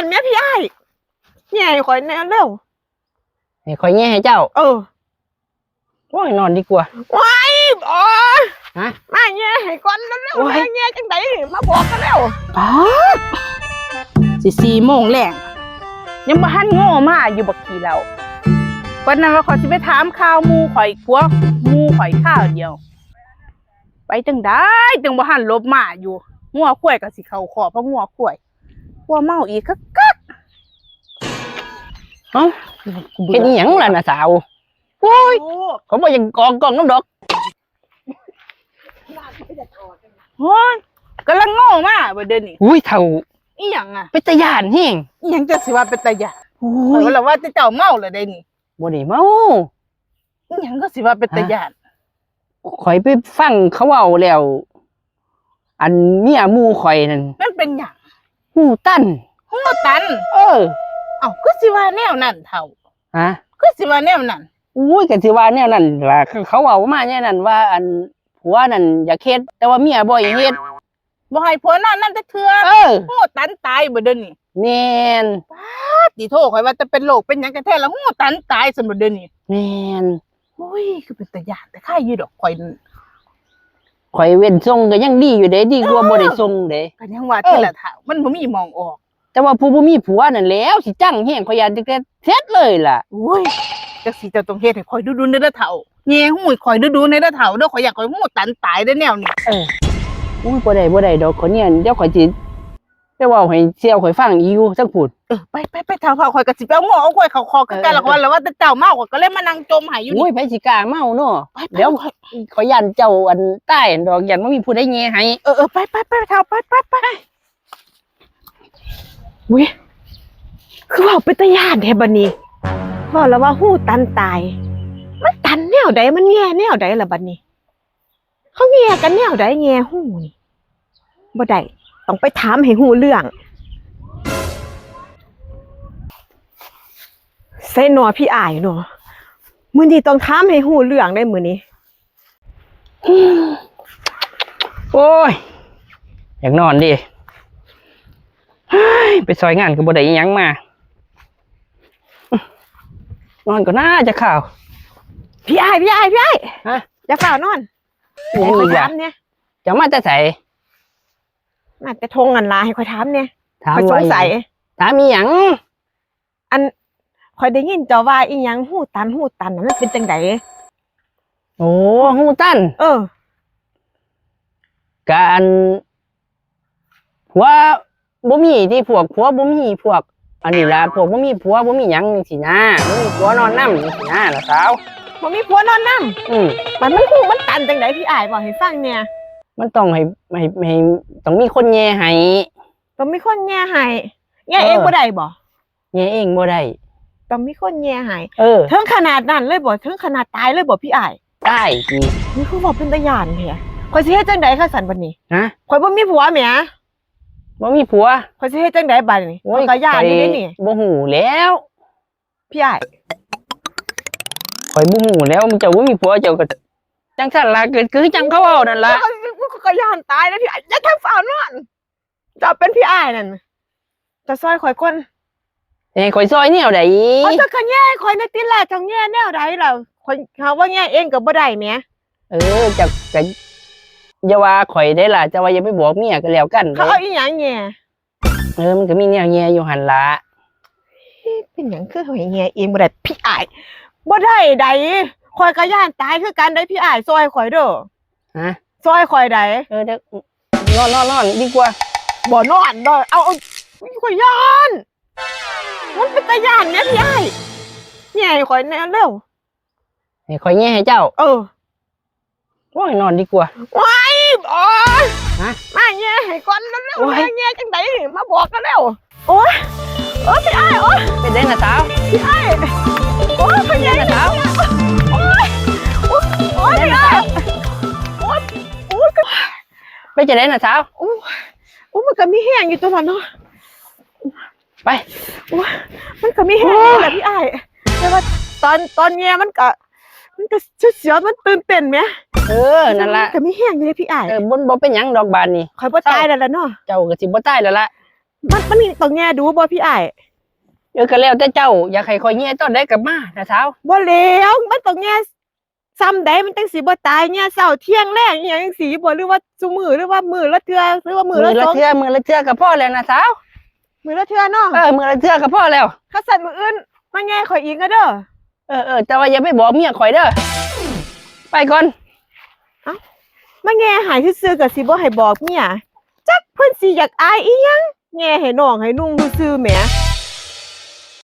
านแม่พี่ไอ้ายแง่ให้ข่อยแน่เร็วให้คอยแง่ให้เจ้า เออโอ้ยนอนดีกว่า ว้ายโอ้ยฮะ มาแง่ให้ก่อนเร็วโอ้ยๆแม่แง่จังไดมาบอกกันแล้วป๊าดสิสี่โมงแรงยังบ่ทันโง่มาอยู่บักทีแล้ววันนั้นว่าขอยสิไปถามข่าวหมูข่อยผัวหมูข่อยข้าวเดียว ไปจังได้จังบ่ทันลบมาอยู่งัวข่วยก็สิเข้าคอเพราะงัวข่วย งัวเมาอีกก็กักเอ้ากูเฮ็เบื่ดออีหยังล่ะน่ะสาวโอ้ยเขาบ่อยังกองกองน้ำดอกโอ้ยกำลังโง่มาบ่เดี๋ยวนี้อุ้ยเท่าอีหยังอะเป็นตาย่านแฮงอีหยังจะสิว่าเป็นตาหยาโอ้ข่อยยว่าแล้วว่าแต่เจ้าเมาเลยได้นี่บ่ได้เมาอีหยังก็สิว่าเป็นตาหยาข่อยไปฟังเขาเว้าแล้ว อันเมียหมู่ข่อยนั่นมันเป็นหยัง หูตั้นหัวตัน เออ เอ้าก็สิว่าแนวนั้นเท่าฮะก็สิว่าแนวนั้นอุ้ยก็สิว่าแนวนั้นล่ะเขาเว้ามาแนวนั้นว่า อันผัวนั่นอยากเฮ็ดแต่ว่าเมียบ่อยากเฮ็ดบ่ให้ผัวนอนนั่นจะเทื่อเออหัวตันตายบ่เดี๋ยวนี้แม่นติโทข่อยว่าจะเป็นโรคเป็นหยังกันแท้แล้วหัวตันตายซั่นบ่เดี๋ยวนี้แม่นโอ้ยคือเป็นตาหยาแต่ค่ายอยู่ดอกข่อย ข่อยเว้นส่งก็ยังดีอยู่เด้ดีกว่าบ่ได้ส่งเด้ ก็ยังว่าเออที่ละเท่ามันบ่มีมองออกแต่ว่าผู้บ่มีผัวนั่นแหล้วสิจังแฮงข่อยยานจักแต่เสร็จเลยล่ะ โอ้ยจักสิเจะต้องเฮ็ดให้ข่อยดูๆในเด้อเท่าแง่หูยข่อยดูๆในเด้อเท่าเด้อข่อยอยากข่อยหัวตันตายได้อแนวนี้เอออุ้ยบ่ได้บ่ได้ดอกคนเนี่ยเดี๋ยวข่อยสิ ไปเว้าให้เสี่ยวข่อยฟังอีกอยู่จักพูดเออไปไปไปเท่าเท่าข่อยก็สิไปเอาหม้อเอาข่อยเข้าคอคือกันละวันแล้วว่าแต่เจ้าเมาข่อยก็เลยมานั่งจมให้อยู่อุ้นี่ยไผสิกล้าเมาเนาะไปไปเดี๋ยวข่อยยันเจ้าอันใต้ดอกยันบ่มีผู้ใดแย่ให้เออเออไปไปไปเท่าไปไปไปอุ้ยคือว่าเป็นตาญาติแท้บัดนี้บอกแล้วว่าหู้ตันตาย มันตันแนวใดมันแง่แนวใดล่ะบัดนี้ เขาแง่กันแนวใดแง่หู้นี่บ่ได้ ต้องไปถามให้หู้เรื่องใส่หนอพี่อายเนาะมื้อนี้ต้องถามให้หู้เรื่องได้มื้อนี้โอ้ย อยากนอนดิเฮ้ยไปซอยงานก็บ่ได้อิหยังมา นอนก็น่าจะข่าว พี่อายพี่อายพี่อายฮะ อย่าฝ่าวนอนอิหยังให้อีค่อยกถาอะมเนี่ย จะมาแต่ไส น่าจะทงกันลาให้ค่อยถามเนี่ยถามค่อยสว่างสัยถามอีหยังอันค่อยได้ยินเจ้าว่าอีหยังหูตันหูตันน่ะมันเป็นจังไดโอ้ฮู้ตั้นเออ การผัวบ่มีที่พวกผัวบ่มีพวก อันนี้ล่ะพวกบ่มีผัวบ่มีหยังจังซี่นะบ่มีผัวนอนนำจังซี่นะล่ะสาวบ่มีผัวนอนนำอืมมันมันหูมันตันจังไดพี่อายบอกให้ฟังเนี่ย มันต้องให้ให้ให้ต้องมีคนแย่ให้ต้องมีคนแย่ให้แย่เออเองบ่ได้บ่แย่เองบ่ได้ต้องมีคนแย่ให้เออถึงขนาดนั้นเลยบ่ถึงขนาดตายเลยบ่พี่อายได้สินี่คือบอกเป็นตาย่านแท้ข่อยสิเฮ็ดจังไดคะสันบัดนี้ฮะข่อยบ่มีผัวแหมบ่มีผัวข่อยสิเฮ็ดจังไดบัดนี้ข่อยก็ย่านอยู่เด้นี่ข่อยบ่ฮู้แล้วพี่อายข่อยบ่ฮู้แล้วมึงเจ้าบ่มีผัวเจ้าก็จังซั่นล่ะเกิดคือจังเขาเว้านั่นล่ะข่อย ก็ก็ย่านตายนะพี่อายอย่าทำฝ่าวนอนจะเป็นพี่อายนั่นจะซอยข่อยคนเอ้ยข่อยซอยแนวใดเอาจะกันแย่ข่อยในติแรกจังแย่แนวใดล่ะข่อยเขาว่าแย่เองก็บ่ได้แหมเออจักก็อย่าว่าข่อยได้ล่ะจะว่าอย่าไปบอกเมียก็แล้วกันเขาเด้เอาอีหยังแย่เออมันก็มีแนวแย่อยู่หั่นล่ะเป็นหยังคือเขาให้แย่เองบ่ได้พี่อายบ่ได้ใดข่อยก็ย่านตายคือกันได้พี่อายซอยข่อยเด้อฮะ ซอยข่อยได้เออเด้อนอนนอนนอนดีกว่าบ่นอนดอกเอาเอาข่อยย่านมันเป็นตาย่านแหม่พี่อายแย่ให้ข่อยแน่เร็วให้ข่อยแย่ให้เจ้าเออโอ้ยนอนดีกว่า ว้ายโอ้ยฮะมาแย่ให้ก่อนเร็วโอ้ยๆมาแย่จังไดมาบอกกันเร็วโอ้ยโอ้ยพี่อายโอ้ยเป็นได้นะสาวพี่ไอ้โอ้ยพยายามโอ้ เป็นจะได้นะสาวโอ้ยโอ้ยมันก็มีแห้งอยู่ตัวละเนาะไปโอ้ยมันก็มีแห้งอยู่แหละพี่ไอ้แต่ว่าตอนตอนแย่มันก็มันก็เสียวๆมันตื่นเต้นไหมเออนั่นล่ะมัก็มีแห้งอยู่เลยพี่ไอ้เออบนบ่เป็นหยังดอกบานนี่คอยบ่ตายแล้วล่ะเนาะเจ้าก็สิบ่ตายแล้วล่ะมันมันต้องแง่ดูบ่พี่อ้ายเออก็แล้วแต่เจ้า อยากให้คอยแย่ตอนได้กลับมานะสาวบ่แล้วมันต้องแง่ ซ้ำใดมันจังสิบ่ตายแง่เช้าเที่ยงแรงอหยังจังสิบ่หรือว่าซุมื้อหรือว่ามื้อละเทื่อหรือว่ามื้มืออละละสองเทื่อมือละเทื่อกับพ่อแล้วนะสาวมื้อละเทื่อเนาะเออมือละเทื่อกับพ่อแล้วถ้าสั่นมื้ออื่นมาแง่ข่อยอีกก็เด้อ เออเออแต่ว่าอย่าไปบอกเมียข่อยเด้อไปก่อนมาแง่หายซื่อๆก็สิบ่ให้บอกเมียจักเพิ่นสิอยากอายอีหยังแง่ให้น้องให้นุ่งซื่อๆแหม